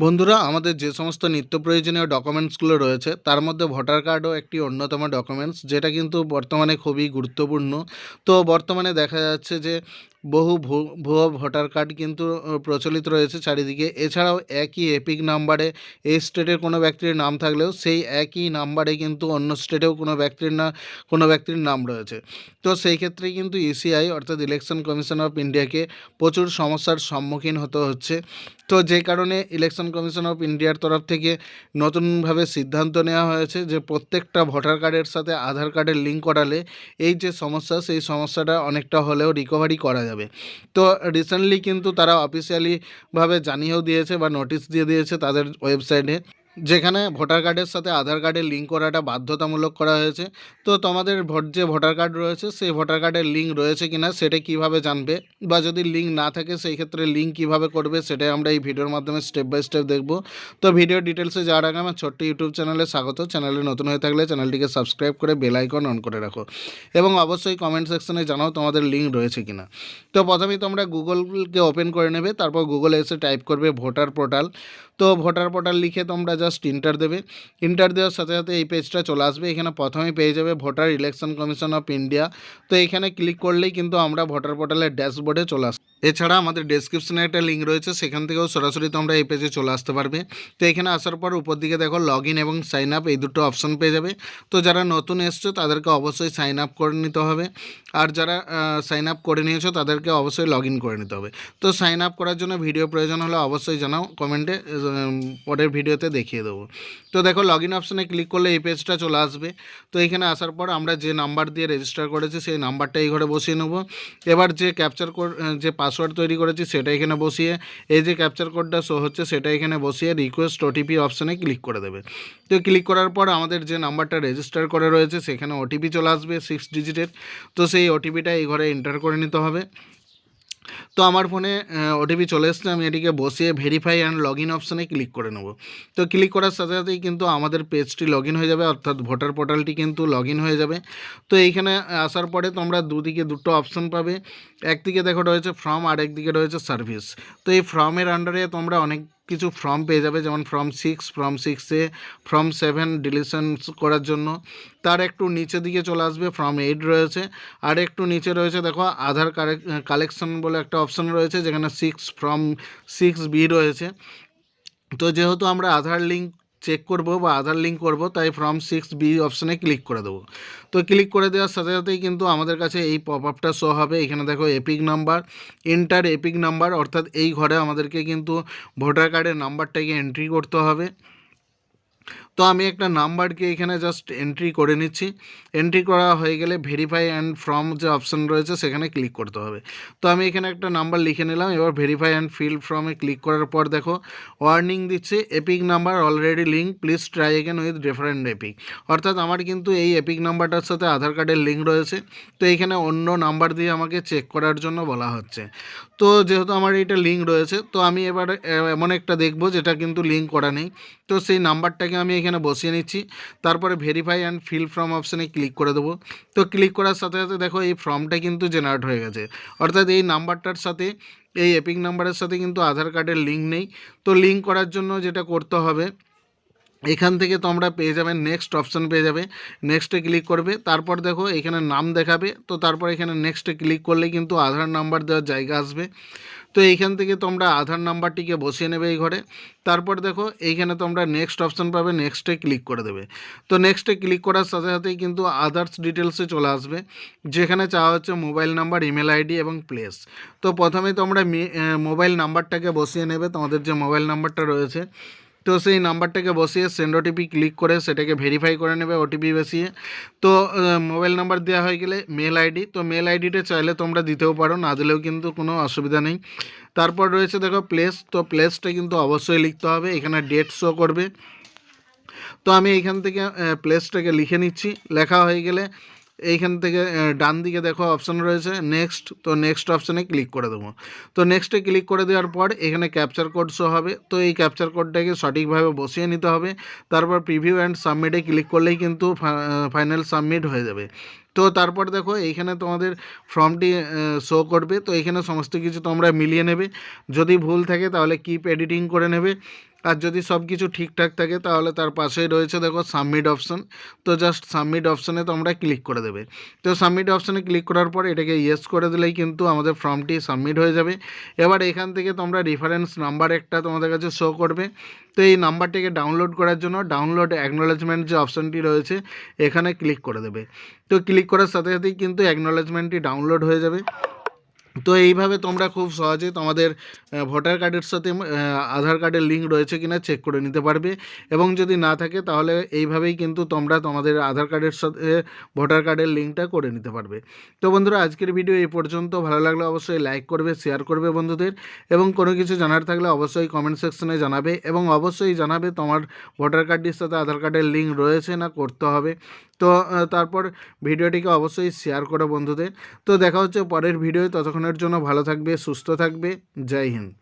বন্ধুরা, আমাদের যে সমস্ত নিত্য প্রয়োজনীয় ডকুমেন্টসগুলো রয়েছে, তার মধ্যে ভোটার কার্ডও একটি অন্যতম ডকুমেন্টস, যেটা কিন্তু বর্তমানে খুবই গুরুত্বপূর্ণ। তো বর্তমানে দেখা যাচ্ছে যে বহু ভুয়ো ভোটার কার্ড কিন্তু প্রচলিত রয়েছে চারিদিকে। এছাড়াও একই এপিক নাম্বারে এই স্টেটের কোনো ব্যক্তির নাম থাকলেও সেই একই নাম্বারে কিন্তু অন্য স্টেটেও কোনো ব্যক্তির না, কোনো ব্যক্তির নাম রয়েছে। তো সেই ক্ষেত্রে কিন্তু ইসিআই অর্থাৎ ইলেকশন কমিশন অফ ইন্ডিয়াকে প্রচুর সমস্যার সম্মুখীন হতে হচ্ছে। তো যে কারণে ইলেকশন কমিশন অফ ইন্ডিয়ার তরফ থেকে নতুনভাবে সিদ্ধান্ত নেওয়া হয়েছে যে প্রত্যেকটা ভোটার কার্ডের সাথে আধার কার্ডের লিঙ্ক করালে এই যে সমস্যা, সেই সমস্যাটা অনেকটা হলেও রিকভারি করা যাবে। তো রিসেন্টলি কিন্তু তারা অফিসিয়ালিভাবে জানিয়েও দিয়েছে বা নোটিশ দিয়ে দিয়েছে তাদের ওয়েবসাইটে যেখানে ভোটার কার্ডের সাথে আধার কার্ডের লিঙ্ক করাটা বাধ্যতামূলক করা হয়েছে। তো তোমাদের ভোট যে ভোটার কার্ড রয়েছে, সেই ভোটার কার্ডের লিঙ্ক রয়েছে কি না সেটা কীভাবে জানবে? বা যদি লিঙ্ক না থাকে, সেই ক্ষেত্রে লিঙ্ক কীভাবে করবে সেটাই আমরা এই ভিডিওর মাধ্যমে স্টেপ বাই স্টেপ দেখব। তো ভিডিও ডিটেলসে যাওয়ার আগে আমার ছোট্ট ইউটিউব চ্যানেলে স্বাগত। চ্যানেলে নতুন হয়ে থাকলে চ্যানেলটিকে সাবস্ক্রাইব করে বেল আইকন অন করে রাখো। এবং অবশ্যই কমেন্ট সেকশনে জানাও তোমাদের লিঙ্ক রয়েছে কি না তো প্রথমেই তোমরা গুগলকে ওপেন করে নেবে, তারপর গুগলে এসে টাইপ করবে ভোটার পোর্টাল তো ভোটার পোর্টাল লিখে তোমরা জাস্ট ইন্টার দেবে। ইন্টার দেওয়ার সাথে সাথে এই পেজটা চলে আসবে। এখানে প্রথমেই পেয়ে যাবে voter election commission of India. তো এখানে ক্লিক করলেই কিন্তু আমরা ভোটার পোর্টালের ড্যাশবোর্ডে চলে আসব এছাড়া আমাদের ডেসক্রিপশনে একটা লিঙ্ক রয়েছে, সেখান থেকেও সরাসরি তোমরা এই পেজে চলে আসতে পারবে। তো এখানে আসার পর উপর দিকে দেখো লগ ইন এবং সাইন আপ এই দুটো অপশন পেয়ে যাবে। তো যারা নতুন এসছো, তাদেরকে অবশ্যই সাইন আপ করে নিতে হবে। আর যারা সাইন আপ করে নিয়েছো, তাদেরকে অবশ্যই লগ ইন করে নিতে হবে। তো সাইন আপ করার জন্য ভিডিও প্রয়োজন হলে অবশ্যই জানাও কমেন্টে পরের ভিডিওতে দেখিয়ে দেবো। তো দেখো লগ ইন অপশানে ক্লিক করলে এই পেজটা চলে আসবে। তো এখানে আসার পর আমরা যে নাম্বার দিয়ে রেজিস্টার করেছি, সেই নাম্বারটা এই ঘরে বসিয়ে নেব। এবার যে ক্যাপচার যে পাসওয়ার্ড তৈরি করেছি, সেটা এখানে বসিয়ে এই যে ক্যাপচার কোডটা শো হচ্ছে, সেটা এখানে বসিয়ে রিকোয়েস্ট ওটিপি অপশানে ক্লিক করে দেবে। তো ক্লিক করার পর আমাদের যে নাম্বারটা রেজিস্টার করে রয়েছে, সেখানে ওটিপি চলে আসবে সিক্স ডিজিটের তো সেই ওটিপিটা এই ঘরে এন্টার করে নিতে হবে। তো আমার ফোনে ওটিপি চলে এসছে, আমি এটিকে বসিয়ে ভেরিফাই অ্যান্ড লগ ইন অপশানে ক্লিক করে নেব। তো ক্লিক করার সাথে সাথেই কিন্তু আমাদের পেজটি লগ হয়ে যাবে, অর্থাৎ ভোটার পোর্টালটি কিন্তু লগ হয়ে যাবে। তো এইখানে আসার পরে তোমরা দুদিকে দুটো অপশান পাবে। একদিকে দেখো রয়েছে ফর্ম আর একদিকে রয়েছে সার্ভিস তো এই ফর্মের আন্ডারে তোমরা অনেক কিছু ফর্ম পেয়ে যাবে, যেমন ফর্ম সিক্স ফর্ম সিক্সে ফর্ম সেভেন ডিলিশন করার জন্য। তার একটু নিচে দিকে চলে আসবে ফর্ম এইট রয়েছে। আর একটু নিচে রয়েছে, দেখো, আধার কালেকশন বলে একটা অপশন রয়েছে, যেখানে সিক্স ফর্ম সিক্স বি রয়েছে। তো যেহেতু আমরা আধার লিঙ্ক চেক করব বা আধার লিঙ্ক করব, তাই ফর্ম সিক্স বি অপশানে ক্লিক করে দেবো। তো ক্লিক করে দেওয়ার সাথে সাথেই কিন্তু আমাদের কাছে এই পপ আপটা শো হবে। এখানে দেখো EPIC number enter EPIC number অর্থাৎ এই ঘরে আমাদেরকে কিন্তু ভোটার কার্ডের নাম্বারটাকে এন্ট্রি করতে হবে। তো আমি একটা নাম্বারকে এখানে জাস্ট এন্ট্রি করে নিচ্ছি। এন্ট্রি করা হয়ে গেলে ভেরিফাই অ্যান্ড ফর্ম যে অপশান রয়েছে সেখানে ক্লিক করতে হবে। তো আমি এখানে একটা নাম্বার লিখে নিলাম, এবার ভেরিফাই অ্যান্ড ফিল ফর্মে ক্লিক করার পর দেখো ওয়ার্নিং দিচ্ছে EPIC number already link please try again with different EPIC অর্থাৎ আমার কিন্তু এই এপিক নাম্বারটার সাথে আধার কার্ডের লিঙ্ক রয়েছে, তো এইখানে অন্য নাম্বার দিয়ে আমাকে চেক করার জন্য বলা হচ্ছে। তো যেহেতু আমার এইটা লিঙ্ক রয়েছে, তো আমি এবার এমন একটা দেখব যেটা কিন্তু লিঙ্ক করা নেই। তো সেই নাম্বারটাকে আমি এখানে বসিয়ে নিচ্ছি। তারপরে ভেরিফাই অ্যান্ড ফিল ফর্ম অপশানে ক্লিক করে দেবো। তো ক্লিক করার সাথে সাথে দেখো এই ফর্মটা কিন্তু জেনারেট হয়ে গেছে। অর্থাৎ এই নাম্বারটার সাথে, এই এপিক নাম্বারের সাথে কিন্তু আধার কার্ডের লিঙ্ক নেই। তো লিঙ্ক করার জন্য যেটা করতে হবে, এখান থেকে তোমরা পেয়ে যাবে নেক্সট অপশান পেয়ে যাবে। নেক্সটে ক্লিক করবে, তারপর দেখো এখানে নাম দেখাবে। তো তারপর এখানে নেক্সটে ক্লিক করলে কিন্তু আধার নাম্বার দেওয়ার জায়গা আসবে। তো এইখান থেকে তোমরা আধার নাম্বারটিকে বসিয়ে নেবে এই ঘরে। তারপর দেখো, এইখানে তোমরা নেক্সট অপশান পাবে নেক্সটে ক্লিক করে দেবে। তো নেক্সটে ক্লিক করার সাথে সাথেই কিন্তু আদার্স ডিটেলসে চলে আসবে, যেখানে চাওয়া হচ্ছে মোবাইল নাম্বার ইমেল আইডি এবং প্লেস তো প্রথমে তোমরা মোবাইল নাম্বারটাকে বসিয়ে নেবে, তোমাদের যে মোবাইল নাম্বারটা রয়েছে। তো সেই নাম্বারটাকে বসিয়ে সেন্ড ওটিপি ক্লিক করে সেটাকে ভেরিফাই করে নেবে ওটিপি বসিয়ে। তো মোবাইল নাম্বার দেওয়া হয়ে গেলে মেল আইডি তো মেল আইডিটা চাইলে তোমরা দিতেও পারো, না দিলেও কিন্তু কোনো অসুবিধা নেই। তারপর রয়েছে দেখো প্লেস তো প্লেসটা কিন্তু অবশ্যই লিখতে হবে। এখানে ডেট শো করবে। তো আমি এইখান থেকে প্লেসটাকে লিখে নিচ্ছি। লেখা হয়ে গেলে এইখান থেকে ডান দিকে দেখো অপশান রয়েছে নেক্সট তো নেক্সট অপশানে ক্লিক করে দেবো। তো নেক্সটে ক্লিক করে দেওয়ার পর এখানে ক্যাপচার কোড শো হবে, তো এই ক্যাপচার কোডটাকে সঠিকভাবে বসিয়ে নিতে হবে। তারপর প্রিভিউ অ্যান্ড সাবমিটে ক্লিক করলেই কিন্তু ফাইনাল সাবমিট হয়ে যাবে। তো তারপর দেখো এইখানে তোমাদের ফর্মটি শো করবে, তো এখানে সমস্ত কিছু তোমরা মিলিয়ে নেবে। যদি ভুল থাকে তাহলে কিপ এডিটিং করে নেবে। আর যদি সব কিছু ঠিকঠাক থাকে, তাহলে তার পাশেই রয়েছে দেখো সাবমিট অপশান তো জাস্ট সাবমিট অপশানে তোমরা ক্লিক করে দেবে। তো সাবমিট অপশানে ক্লিক করার পর এটাকে ইয়েস করে দিলেই কিন্তু আমাদের ফর্মটি সাবমিট হয়ে যাবে। এবার এখান থেকে তোমরা রেফারেন্স নাম্বার একটা তোমাদের কাছে শো করবে। তো এই নাম্বারটিকে ডাউনলোড করার জন্য ডাউনলোড অ্যাকনোলেজমেন্ট যে অপশানটি রয়েছে, এখানে ক্লিক করে দেবে। তো ক্লিক করার সাথে সাথেই কিন্তু অ্যাকনোলেজমেন্টটি ডাউনলোড হয়ে যাবে। তো এইভাবে তোমরা খুব সহজে তোমাদের ভোটার কার্ডের সাথে আধার কার্ডের লিঙ্ক রয়েছে কিনা চেক করে নিতে পারবে। এবং যদি না থাকে, তাহলে এইভাবেই কিন্তু তোমরা তোমাদের আধার কার্ডের সাথে ভোটার কার্ডের লিঙ্কটা করে নিতে পারবে। তো বন্ধুরা, আজকের ভিডিও এই পর্যন্ত। ভালো লাগলে অবশ্যই লাইক করবে শেয়ার করবে বন্ধুদের। এবং কোনো কিছু জানার থাকলে অবশ্যই কমেন্ট সেকশনে জানাবে। এবং অবশ্যই জানাবে তোমার ভোটার কার্ডটির সাথে আধার কার্ডের লিঙ্ক রয়েছে না করতে হবে। তো তারপর ভিডিওটিকে অবশ্যই শেয়ার করো বন্ধুদের। তো দেখা হচ্ছে পরের ভিডিও ততক্ষণের জন্য ভালো থাকবে, সুস্থ থাকবে। জয় হিন্দ।